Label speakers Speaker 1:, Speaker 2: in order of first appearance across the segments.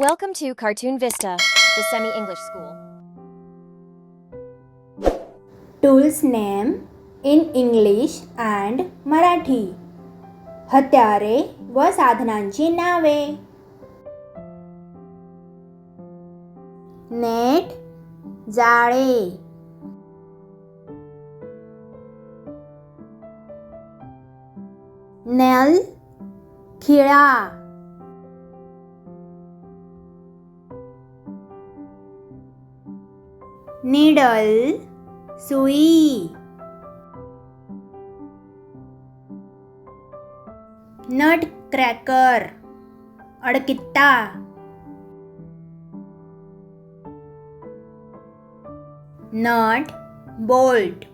Speaker 1: Welcome to Cartoon Vista, the semi English school.
Speaker 2: Tools name in English and Marathi हत्यारे व साधनांची नावे net जाळे नेल खिळा निडल सुई. Nut cracker अडकित्ता. Nut bolt.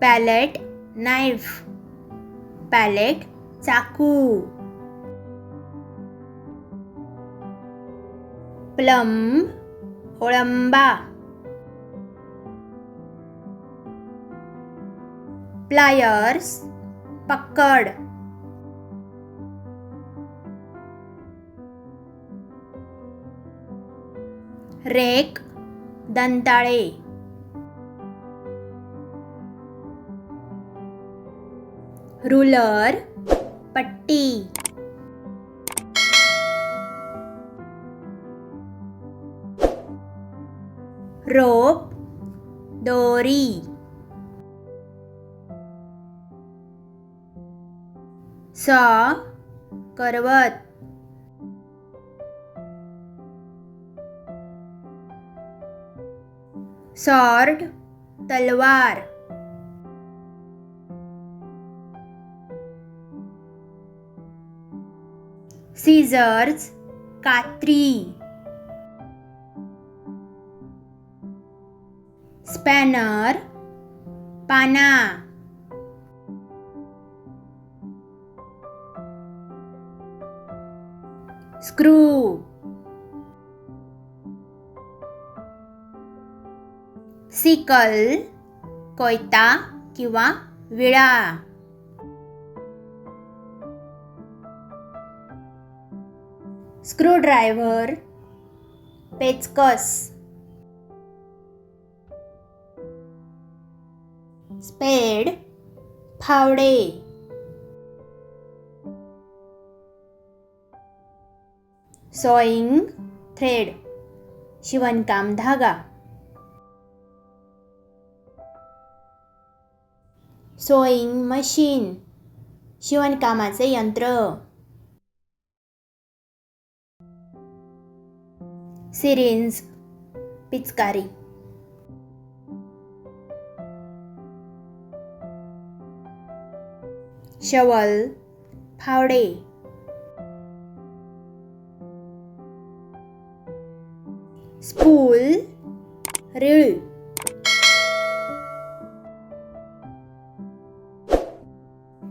Speaker 2: Palette knife. Palette चाकू. प्लम ओळंबा. प्लायर्स पक्कड रेक दंताळे. रुलर पट्टी. रोप दोरी. सॉ करवत. सॉर्ड तलवार. सीझर्स कात्री. स्पॅनर पाना. स्क्रू. सिकल कोयता किंवा विळा. स्क्रूड्रायव्हर पेचकस. स्पेड फावडे. सॉईंग थ्रेड शिवणकाम धागा. सोईंग मशीन शिवणकामाचे यंत्र. सिरिंज पिचकारी. शवल फावडे. स्पूल रीळ.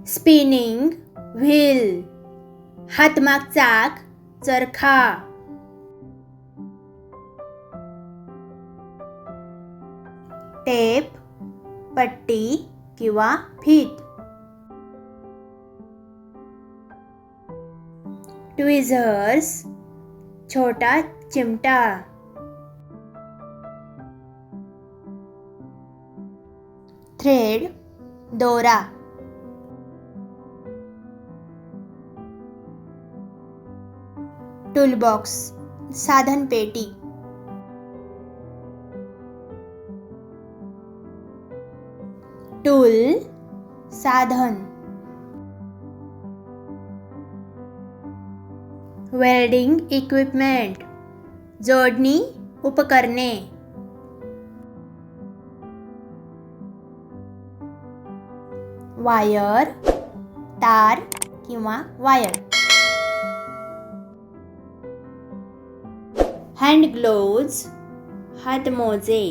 Speaker 2: स्पिनिंग व्हील हातमाग चाक चरखा. टेप पट्टी किंवा फीत. ट्विझर्स छोटा चिमटा. थ्रेड दोरा. टूलबॉक्स साधन पेटी. टूल साधन. वेल्डिंग इक्विपमेंट जोडणी उपकरणे. वायर तार किंवा वायर. हँड ग्लोव्ज हातमोजे मोजे.